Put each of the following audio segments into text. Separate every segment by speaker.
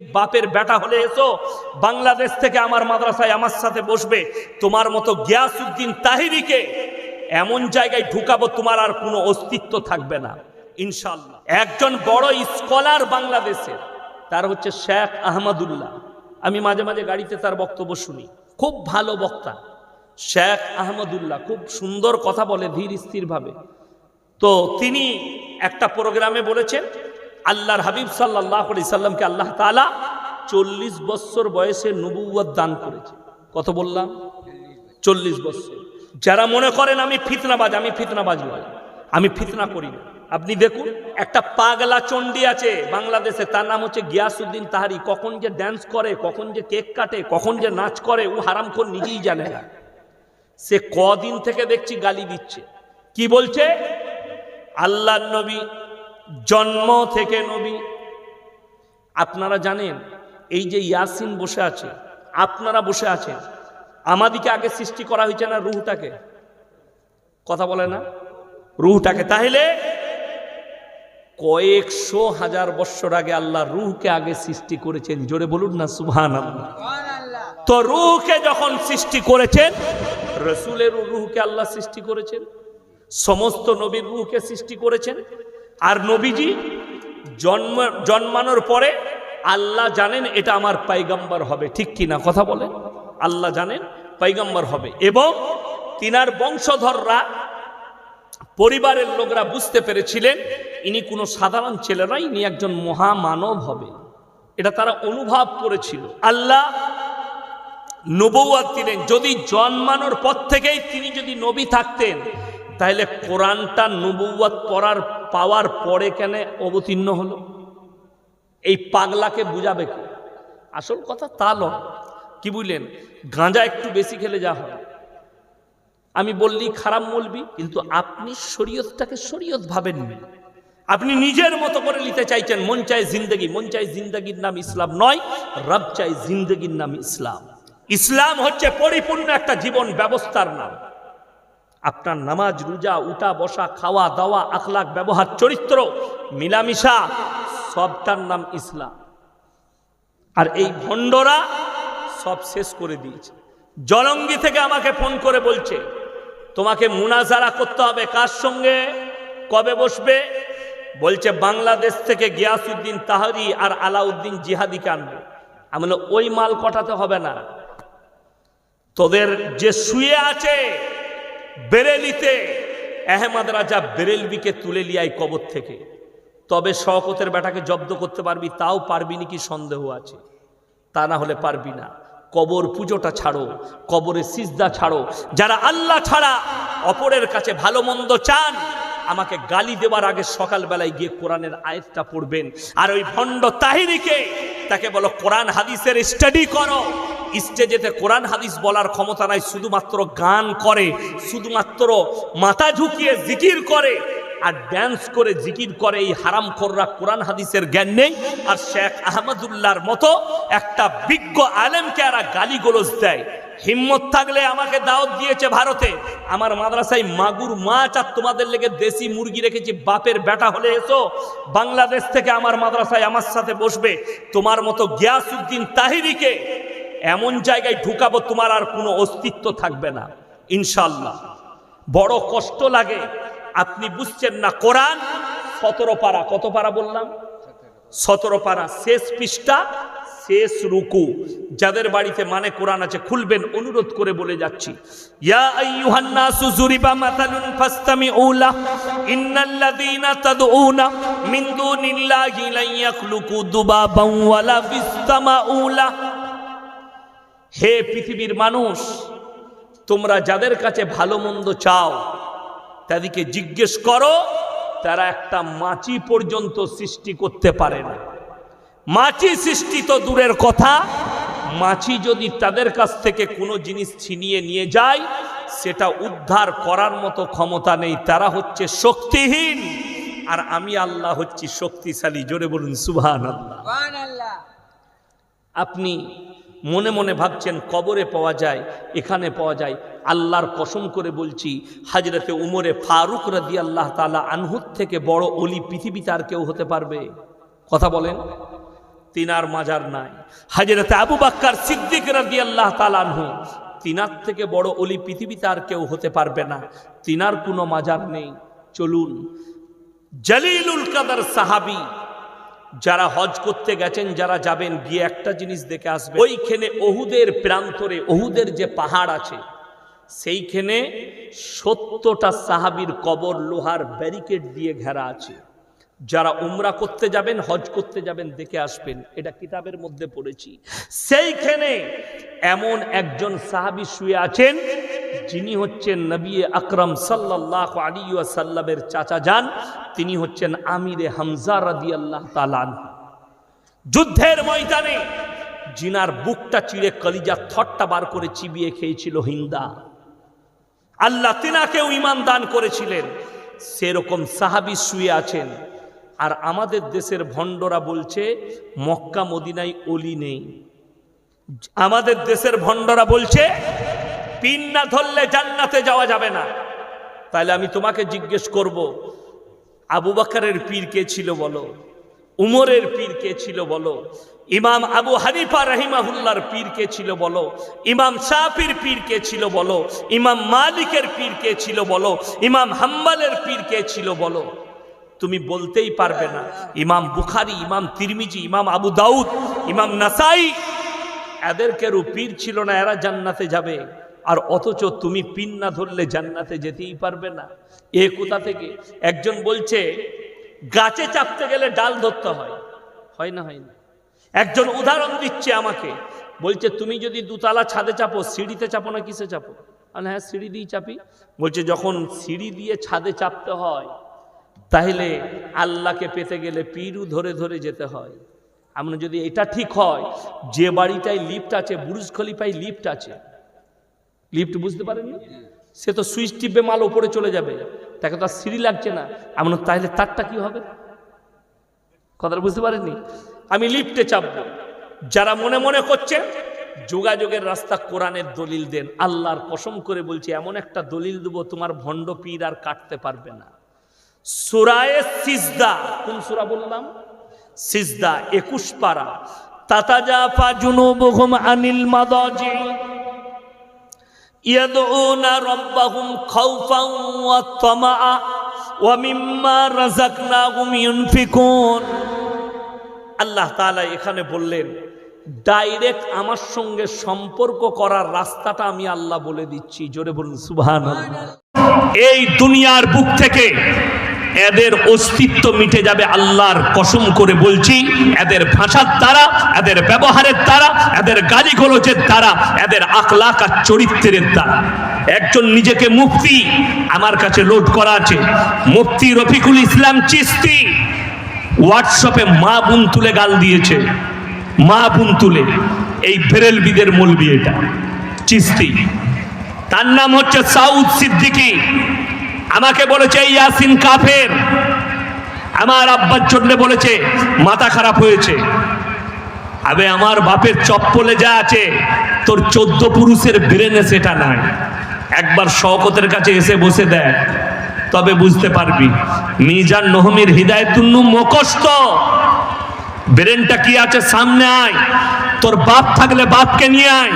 Speaker 1: বাপের বেটা হলে এসো, বাংলাদেশ থেকে আমার মাদ্রাসায় আমার সাথে বসবে। তোমার মতো গিয়াসউদ্দিন তাহিরিকে এমন জায়গায় ঢুকাবো, তোমার আর কোনো অস্তিত্ব থাকবে না। ইনশাল্লাহ একজন বড় স্কলার বাংলাদেশের তার হচ্ছে শেখ আহমদুল্লাহ। আমি মাঝে মাঝে গাড়িতে তার বক্তব্য শুনি। খুব ভালো বক্তা। শেখ আহমদুল্লাহ, খুব সুন্দর কথা বলে, ধীর স্থিরভাবে। তো তিনি একটা প্রোগ্রামে বলেছেন আল্লাহর হাবিব সাল্লাহ আলি সাল্লামকে আল্লাহ তালা চল্লিশ বৎসর বয়সে নবুয়াদ দান করেছে। কত বললাম? চল্লিশ বৎসর যারা মনে করেন আমি ফিতনাবাজ আমি ফিতনাবাজ নয় আমি ফিতনা করি না। আপনি দেখুন, একটা পাগলা চণ্ডী আছে বাংলাদেশে, তার নাম হচ্ছে গিয়াসুদ্দিন তাহারি। কখন যে ড্যান্স করে, কখন যে কেক কাটে, কখন যে নাচ করে, ও হারাম হারামখোর নিজেই জানে না। সে কদিন থেকে দেখছি গালি দিচ্ছে। কি বলছে? আল্লাহ নবী জন্ম থেকে নবী। আপনারা জানেন এই যে ইয়াসিন বসে আছে আপনারা বসে আছেন আমাদিকে আগে সৃষ্টি করা হয়েছে না রুহটাকে? কথা বলে না? রুহটাকে। তাহলে কয়েকশো হাজার বৎসর আগে আল্লাহ রুহকে আগে সৃষ্টি করেছেন। জোরে বলুন না আল্লাহ তো রুহকে যখন সৃষ্টি করেছেন রসুলের রুহকে আল্লাহ সৃষ্টি করেছেন সমস্ত নবীর রুহকে সৃষ্টি করেছেন আর নবীজি জন্ম, জন্মানোর পরে আল্লাহ জানেন এটা আমার পাইগাম্বার হবে, ঠিক কি না কথা বলেন? আল্লাহ জানেন পাইগাম্বার হবে এবং তিনার বংশধররা, পরিবারের লোকরা বুঝতে পেরেছিলেন, ইনি কোনো সাধারণ ছেলে নয়, ইনি একজন মহামানব হবে। এটা তারা অনুভব করেছিল। আল্লাহ নবুয়াদ দিলেন, যদি জন্মানোর পর থেকেই তিনি যদি নবী থাকতেন তাহলে কোরআনটা নবুয়াদ পড়ার পাওয়ার পরে কেন অবতীর্ণ হলো? এই পাগলাকে বুঝাবে কি? আসল কথা তা নয়। কি বুঝলেন? গাঁজা একটু বেশি খেলে যা হয়। আমি বললি খারাপ বলবি, কিন্তু আপনি শরীয়তটাকে শরীয়ত ভাবেননি আপনি নিজের মতো করে নিতে চাইছেন, মন চাই জিন্দগি। মন চাই জিন্দগির নাম ইসলাম নয়, রব চাই জিন্দগির নাম ইসলাম। ইসলাম হচ্ছে পরিপূর্ণ একটা জীবন ব্যবস্থার নাম। আপনার নামাজ, রোজা, উঠা, বসা, খাওয়া, দাওয়া, আখলাক, ব্যবহার, চরিত্র, মিলামিশা, সবটার নাম ইসলাম। আর এই ভণ্ডরা সব শেষ করে দিয়েছে। জলঙ্গি থেকে আমাকে ফোন করে বলছে, তোমাকে মুনাজারা করতে হবে কার সঙ্গে? কবে বসবে? বলছে, বাংলাদেশ থেকে গিয়াসুদ্দিন তাহারি আর আলাউদ্দিন জিহাদিকে আনবে। আমি ওই মাল কটাতে হবে না? তোদের যে শুয়ে আছে বেরেলিতে আহমদ রাজা বেরেলবিকে তুলে লিয়াই কবর থেকে। তবে শওকতের বেটাকে জব্দ করতে পারবি, তাও পারবি নাকি সন্দেহ আছে? তা না হলে পারবি না। কবর পুজোটা ছাড়ো, কবরে সিজদা ছাড়ো। যারা আল্লাহ ছাড়া অপরের কাছে ভালো মন্দ চান, আমাকে গালি দেওয়ার আগে সকালবেলায় গিয়ে কোরআনের আয়াতটা পড়বেন। আর ওই ভণ্ড তাহিরিকে, তাকে বলো, কোরআন হাদিসের স্টাডি করো। স্টেজেতে কোরআন হাদিস বলার ক্ষমতা নাই, শুধুমাত্র গান করে, শুধুমাত্র মাথা ঝুঁকিয়ে জিকির করে আর ড্যান্স করে জিকির করে এই হারাম খোররা কোরআন হাদিসের জ্ঞান নেই। আর শেখ আহমদুল্লাহর মতো একটা বিজ্ঞ আলেমকে এরা গালি গোলজ দেয়। হিম্মত থাকলে আমাকে দাওয়াত দিয়েছে ভারতে। আমার মাদ্রাসায় মাগুর মাছ আর তোমাদের লেগে দেশি মুরগি রেখেছি, বাপের বেটা হলে এসো, বাংলাদেশ থেকে আমার মাদ্রাসায় আমার সাথে বসবে। তোমার মতো গিয়াসউদ্দিন তাহিরিকে এমন জায়গায় ঢুকাবো, তোমার আর কোনো অস্তিত্ব থাকবে না। ইনশাল্লাহ বড় কষ্ট লাগে। আপনি বুঝছেন না কোরআন? সতেরো পারা। কত পারা বললাম? সতেরো পারা। শেষ পৃষ্ঠা, শেষ রুকু। যাদের বাড়িতে মানে কোরআন আছে, খুলবেন, অনুরোধ করে বলে যাচ্ছি। ইয়া হে পৃথিবীর মানুষ তোমরা যাদের কাছে ভালো মন্দ চাও তাদেরকে জিজ্ঞেস করো তারা একটা মাছি পর্যন্ত সৃষ্টি করতে পারে না। মাছি সৃষ্টি তো দূরের কথা মাছি যদি তাদের কাছ থেকে কোনো জিনিস ছিনিয়ে নিয়ে যায় সেটা উদ্ধার করার মতো ক্ষমতা নেই তারা হচ্ছে শক্তিহীন। আর আমি আল্লাহ হচ্ছি শক্তিশালী জোরে বলুন সুবহান আল্লাহ আপনি মনে মনে ভাবছেন, কবরে পাওয়া যায়, এখানে পাওয়া যায়। আল্লাহর কসম করে বলছি, হাজরতে উমরে ফারুক রাদি আল্লাহ তালা আনহুত থেকে বড় অলি পৃথিবীতে আর কেউ হতে পারবে? কথা বলেন। তিনার মাজার নাই। হাজরত আবু বাক্কার সিদ্দিক রাদি আল্লাহ তালানহু তিনার থেকে বড় অলি পৃথিবীতে আর কেউ হতে পারবে না। তিনার কোনো মাজার নেই। চলুন। জলিলুল কাদার সাহাবি যারা হজ করতে গেছেন, যারা যাবেন, গিয়ে একটা জিনিস দেখে আসবে ওইখানে ওহুদের প্রান্তরে, অহুদের যে পাহাড় আছে, সেইখানে সত্যটা সাহাবির কবর, লোহার ব্যারিকেড দিয়ে ঘেরা আছে। যারা উমরা করতে যাবেন, হজ করতে যাবেন, দেখে আসবেন, এটা কিতাবের মধ্যে পড়েছি। সেইখানে এমন একজন সাহাবি শুয়ে আছেন, যিনি হচ্ছেন নবী আকরম সাল্লাহ আলী সাল্লামের চাচা যান। তিনি হচ্ছেন আমিরে হামজা রাদি আল্লাহ তালান যুদ্ধের ময়দানে জিনার বুকটা চিড়ে কলিজা থটটা বার করে চিবিয়ে খেয়েছিল হিন্দা। আল্লাহ তিনাকেও ইমান দান করেছিলেন। সেরকম সাহাবি শুয়ে আছেন। আর আমাদের দেশের ভণ্ডরা বলছে, মক্কা মদিনায় অলি নেই। আমাদের দেশের ভণ্ডরা বলছে, পিন না ধরলে জান্নাতে যাওয়া যাবে না। তাহলে আমি তোমাকে জিজ্ঞেস করব আবু বাকারের পীর কে ছিল বলো? উমরের পীর কে ছিল বলো? ইমাম আবু হানিফা রহিমাহুল্লার পীর কে ছিল বলো? ইমাম শাফির পীর কে ছিল বলো? ইমাম মালিকের পীর কে ছিল বলো? ইমাম হাম্বালের পীর কে ছিল বলো? তুমি বলতেই পারবে না। ইমাম বুখারি, ইমাম তিরমিজি, ইমাম আবু দাউদ, ইমাম নাসাই এদেরকে পীর ছিল না, এরা জান্নাতে যাবে। আর অথচ তুমি পিন না ধরলে জান্নাতে যেতেই পারবে না। এ কোথা থেকে? একজন বলছে, গাছে চাপতে গেলে ডাল ধরতে হয়। হয় না হয় না। একজন উদাহরণ দিচ্ছে আমাকে। বলছে, তুমি যদি দুতলা ছাদে চাপো, সিঁড়িতে চাপো না কিসে চাপো? আর হ্যাঁ সিঁড়ি দিয়ে চাপি। বলছে, যখন সিঁড়ি দিয়ে ছাদে চাপতে হয়, তাহলে আল্লাহকে পেতে গেলে পিরু ধরে ধরে যেতে হয়। আমরা যদি এটা ঠিক হয়, যে বাড়িটায় লিফট আছে, বুরুজ খলিফায় লিফট আছে লিফট বুঝতে পারেননি সে তো সুইচ টিপে মাল ওপরে চলে যাবে। তাকে তো আর সিঁড়ি লাগছে না। এমন তাহলে তারটা কি হবে? কথাটা বুঝতে পারেননি? আমি লিফটে চাপবো। যারা মনে মনে করছে, যোগাযোগের রাস্তা কোরআনের দলিল দেন। আল্লাহর কসম করে বলছি, এমন একটা দলিল দেবো, তোমার ভণ্ড পীর আর কাটতে পারবে না। সুরায় সিজদা, কোন সুরা বললাম? সিজদা, একুশ পারা। তাতাজাফা জুনুবুহুম আনিল মাদাজি। আল্লাহ তাআলা এখানে বললেন, ডাইরেক্ট আমার সঙ্গে সম্পর্ক করার রাস্তাটা আমি আল্লাহ বলে দিচ্ছি। জোরে বলুন সুবাহ এই দুনিয়ার বুক থেকে এদের অস্তিত্ব মিটে যাবে আল্লাহর কসম করে বলছি। এদের ভাষার দ্বারা এদের ব্যবহারের দ্বারা এদের গালি গলজের দ্বারা এদের আখলাক আর চরিত্রের দ্বারা একজন নিজেকে মুফতি, আমার কাছে লোড করা আছে। মুফতি রফিকুল ইসলাম চিস্তি হোয়াটসঅ্যাপে মা বোন তুলে গাল দিয়েছে। মা বোন তুলে। এই বেরেলবিদের মলবি এটা চিস্তি। তার নাম হচ্ছে সাউদ সিদ্দিকী। আমাকে বলেছে, ইয়াসিন কাফের। আমার আব্বার জন্য বলেছে, মাথা খারাপ হয়েছে। আবে, আমার বাপের চপ্পলে যা আছে, তোর চোদ্দ পুরুষের ব্রেনে সেটা নাই। একবার শওকতের কাছে এসে বসে দেয় তবে বুঝতে পারবি, মিজান নহমির হৃদায়তুন্নু মুখস্থ। ব্রেনটা কি আছে সামনে আয়, তোর বাপ থাকলে বাপকে নিয়ে আয়।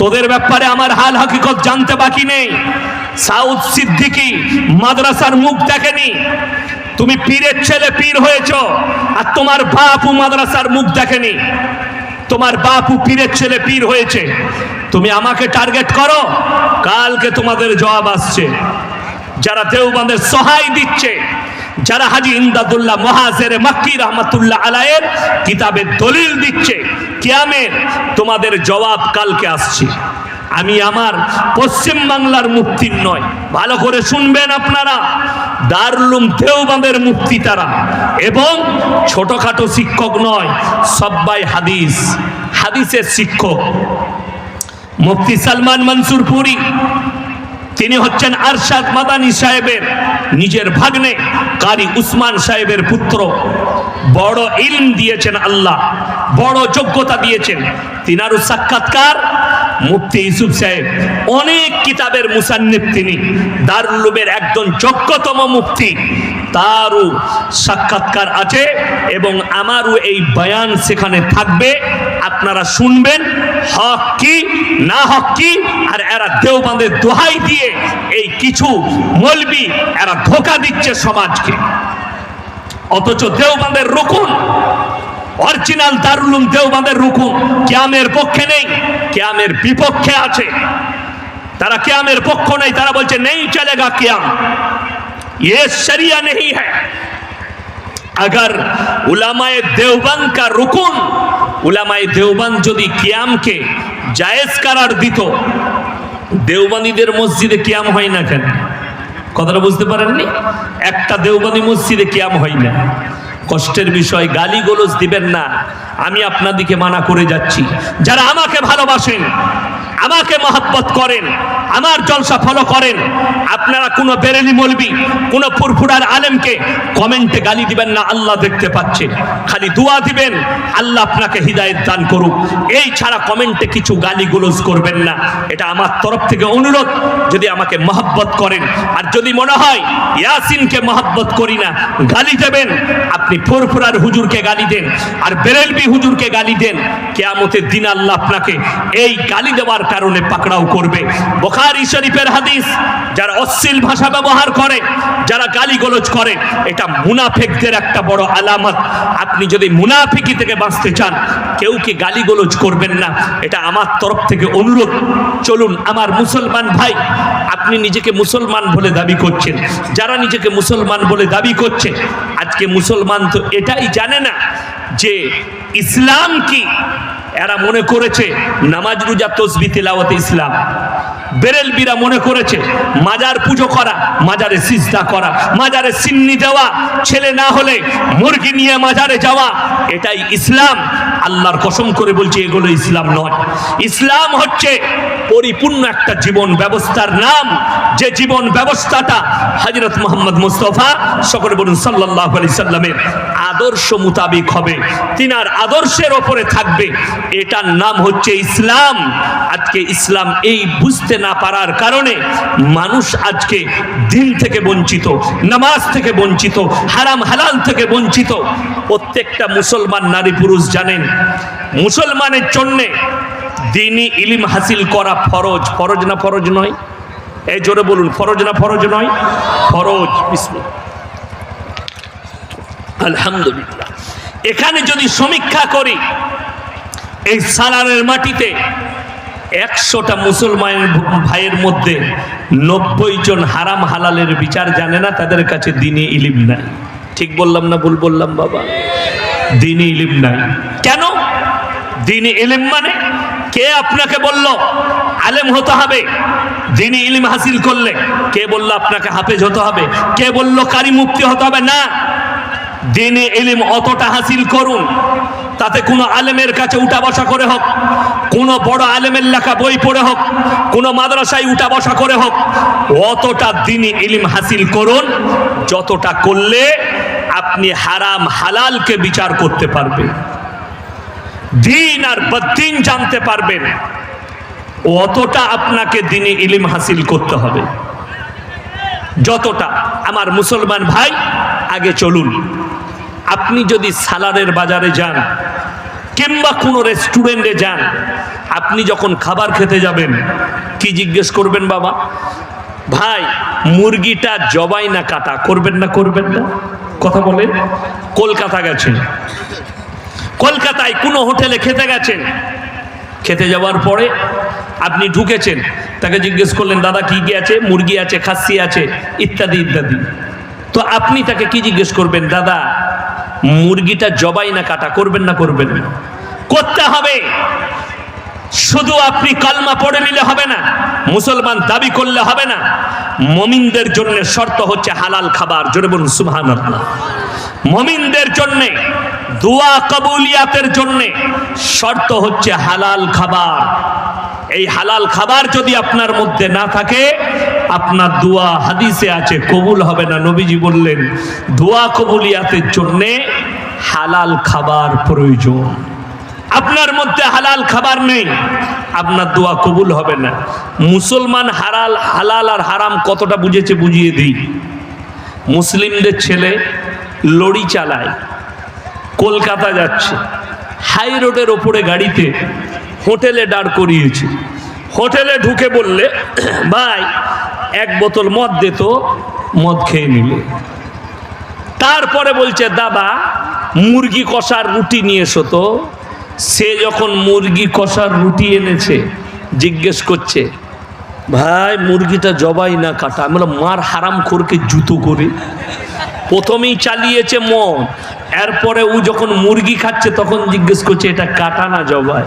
Speaker 1: তোদের ব্যাপারে আমার হাল হাকিকত জানতে বাকি নেই। সাউথ সিদ্দিকি মাদ্রাসার মুখ দেখেনি। তুমি পীরের ছেলে পীর হয়েছ আর তোমার বাপু মাদ্রাসার মুখ দেখেনি। তোমার বাপু পীরের ছেলে পীর হয়েছে। তুমি আমাকে টার্গেট করো, কালকে তোমাদের জবাব আসছে। যারা দেওবানের সহায় দিচ্ছে, যারা হাজি ইমদাদুল্লাহ মহাজের মাক্কি রহমতুল্লাহ আলায়ের কিতাবের দলিল দিচ্ছে কিয়ামের তোমাদের জবাব কালকে আসছে। আমি আমার পশ্চিম বাংলার মুক্তির নয়। ভালো করে শুনবেন আপনারা। দারুলুম দেওবাঁদের মুক্তি তারা। এবং ছোটখাটো শিক্ষক নয়, সব্বাই হাদিস। হাদিসের শিক্ষক। মুফতি সালমান মনসুর পুরী। তিনি হচ্ছেন আরশাদ মাদানী সাহেবের নিজের ভাগ্নে, কারি উসমান সাহেবের পুত্র। বড় ইলম দিয়েছেন আল্লাহ। বড় যোগ্যতা দিয়েছেন। তিনারও সাক্ষাৎকার মুফতি ইউসুফ সাহেব। অনেক কিতাবের মুসান্নিফ তিনি। দারুল্লুমের একজন যোগ্যতম মুফতি। তারও সাক্ষাৎকার আছে এবং আমারও এই বয়ান সেখানে থাকবে। আপনারা শুনবেন হক কি, না হক কি, আর এরা দেওবাঁধের দোহাই দিয়ে এই কিছু মলবি এরা ধোকা দিচ্ছে সমাজকে। অথচ দেওবাঁধের রুকুন অরিজিনাল দারুলুম দেওবাঁধের রুকুন ক্যামের পক্ষে নেই ক্যামের বিপক্ষে আছে তারা ক্যামের পক্ষ নেই তারা বলছে নেই চলেগা ক্যাম ये शरिया नहीं है अगर उलामाए देवबंद का रुकुन উলামায়ে দেওবান যদি কিয়ামকে জায়েজ করার দিত দেওবানীদের মসজিদে কিয়াম হয় না কেন কথাটা বুঝতে পারেননি একটা দেওবানী মসজিদে কিয়াম হয় না কষ্টের বিষয় গালি গোলজ দিবেন না। আমি আপনাদিকে মানা করে যাচ্ছি। যারা আমাকে ভালোবাসেন আমাকে মহাব্বত করেন, আমার জলসা ফলো করেন। আপনারা কোনো বেরেলি মলবি, কোনো ফুরফুরার আলেমকে কমেন্টে গালি দিবেন না, আল্লাহ দেখতে পাচ্ছে। খালি দোয়া দিবেন, আল্লাহ আপনাকে হৃদায়ত দান করুক। এই ছাড়া কমেন্টে কিছু গালি গুলোজ করবেন না। এটা আমার তরফ থেকে অনুরোধ, যদি আমাকে মহাব্বত করেন। আর যদি মনে হয় ইয়াসিনকে মহাব্বত করি না, গালি দেবেন, আপনি ফুরফুরার হুজুরকে গালি দেন, আর বেরেলবি হুজুরকে গালি দেন, কেয়ামতের দিন আল্লাহ আপনাকে এই গালি দেওয়ার কারণে পাকড়াও করবে। বোখারি শরীফের হাদিস, যারা অশ্লীল ভাষা ব্যবহার করে, যারা গালি গোলজ করে, এটা মুনাফেকদের একটা বড় আলামত। আপনি যদি মুনাফিকি থেকে বাঁচতে চান, কেউ কি গালি গোলজ করবেন না? এটা আমার তরফ থেকে অনুরোধ। চলুন, আমার মুসলমান ভাই, আপনি নিজেকে মুসলমান বলে দাবি করছেন। যারা নিজেকে মুসলমান বলে দাবি করছে, আজকে মুসলমান তো এটাই জানে না যে ইসলাম কি? এরা মনে করেছে নামাজ রোজা, তসবি, তেলাওয়াতে, ইসলাম। বেরেলবিরা মনে করেছে মাজার পুজো করা, মাজারে সিজদা করা, মাজারে সিন্নি দেওয়া, ছেলে না হলে মুরগি নিয়ে মাজারে যাওয়া, এটাই ইসলাম। আল্লাহর কসম করে বলছি, এগুলো ইসলাম নয়। ইসলাম হচ্ছে পরিপূর্ণ একটা জীবন ব্যবস্থার নাম। যে জীবন ব্যবস্থাটা হজরত মোহাম্মদ মুস্তফা, সকলে বলুন সাল্লাহ আলি সাল্লামের আদর্শ মোতাবিক হবে। তিনার আদর্শের ওপরে থাকবে। এটার নাম হচ্ছে ইসলাম। আজকে ইসলাম এই বুঝতে না পারার কারণে মানুষ আজকে দিন থেকে বঞ্চিত, নামাজ থেকে বঞ্চিত, হারাম হালাল থেকে বঞ্চিত। প্রত্যেকটা মুসলমান নারী পুরুষ জানেন, মুসলমানের জন্যে দিনই ইলিম হাসিল করা ফরজ। ফরজ না ফরজ নয়? এই জোরে বলুন, ফরজ না ফরজ নয়? ফরজ, বিসমিল্লাহ। আলহামদুলিল্লাহ। এখানে যদি সমীক্ষা করি, এই সালারের মাটিতে একশোটা মুসলমান ভাইয়ের মধ্যে নব্বই জন হারাম হালালের বিচার জানে না, তাদের কাছে দিনে ইলিম নাই। ঠিক বললাম না ভুল বললাম বাবা? দিনে ইলিম নাই। কেন? দিনে ইলিম মানে কে আপনাকে বলল, আলেম হতে হবে, দিনে ইলিম হাসিল করলে কে বলল, আপনাকে হাফেজ হতে হবে কে বলল কারি মুক্তি হতে হবে না। দিনে এলিম অতটা হাসিল করুন। তাতে কোনো আলেমের কাছে উঠা বসা করে হোক, কোনো বড় আলেমের লেখা বই পড়ে হোক, কোনো মাদ্রাসায় উঠা বসা করে হোক, অতটা দিনে এলিম হাসিল করুন যতটা করলে আপনি হারাম হালালকে বিচার করতে পারবেন। দিন আর বদিন জানতে পারবেন, অতটা আপনাকে দিনে ইলিম হাসিল করতে হবে। যতটা। আমার মুসলমান ভাই আগে চলুন। আপনি যদি সালারের বাজারে যান, কিংবা কোনো রেস্টুরেন্টে যান, আপনি যখন খাবার খেতে যাবেন, কি জিজ্ঞেস করবেন বাবা? ভাই, মুরগিটা জবাই না কাটা, করবেন না করবেন না? কথা বলেন। কলকাতা গেছেন। কলকাতায় কোনো হোটেলে খেতে গেছেন? খেতে যাওয়ার পরে আপনি ঢুকেছেন, তাকে জিজ্ঞেস করলেন, দাদা, কি কি আছে? মুরগি আছে, খাসি আছে, ইত্যাদি ইত্যাদি। তো আপনি তাকে কি জিজ্ঞেস করবেন, দাদা, মুরগিটা জবাই না কাটা, করবেন না করবেন? করতে হবে। শুধু আপনি কালমা পড়ে নিলে হবে না, মুসলমান দাবি করলে হবে না। মমিনদের জন্য শর্ত হচ্ছে হালাল খাবার। জোরে বলুন সুবহান মমিনদের জন্য, দোয়া কবুলিয়াতের জন্য শর্ত হচ্ছে হালাল খাবার। এই হালাল খাবার যদি আপনার মধ্যে না থাকে আপনার দোয়া হাদিসে আছে, কবুল হবে না। নবীজি বললেন, দোয়া কবুলিয়াতের জন্যে হালাল খাবার প্রয়োজন। আপনার মধ্যে হালাল খাবার নেই, আপনার দোয়া কবুল হবে না। মুসলমান হালাল হালাল আর হারাম কতটা বুঝেছে বুঝিয়ে দিই। মুসলিমদের ছেলে লড়ি চালায়, কলকাতা যাচ্ছে, হাই রোডের ওপরে গাড়িতে হোটেলে দাঁড় করিয়েছে। হোটেলে ঢুকে বললে, ভাই এক বোতল মদ দে তো মদ খেয়ে নিলে। তারপরে বলছে দাদা মুরগি কষার রুটি নিয়ে এসো তো। সে যখন মুরগি কষার রুটি এনেছে জিজ্ঞেস করছে ভাই মুরগিটা জবাই না কাটা? আমি বললাম, মার হারাম খোরকে জুতো করে। প্রথমেই চালিয়েছে মদ। এরপরে ও যখন মুরগি খাচ্ছে তখন জিজ্ঞেস করছে এটা কাটা না জবাই?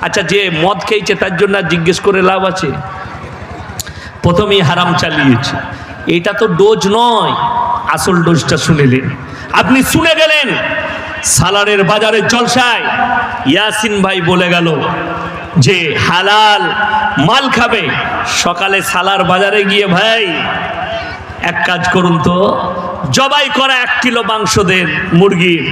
Speaker 1: আচ্ছা যে মদ খেয়েছে তার জন্য জিজ্ঞেস করে লাভ আছে? প্রথমেই হারাম চালিয়েছে। এটা তো ডোজ নয়, আসল ডোজটা শুনেলেন। আপনি শুনে গেলেন, সালারের বাজারের জলসায় ইয়াসিন ভাই বলে গেল যে, হালাল মাল খাবে। সকালে সালার বাজারে গিয়ে ভাই, এক কাজ করুন তো, জবাই করা এক কিলো মাংস দেন মুরগির।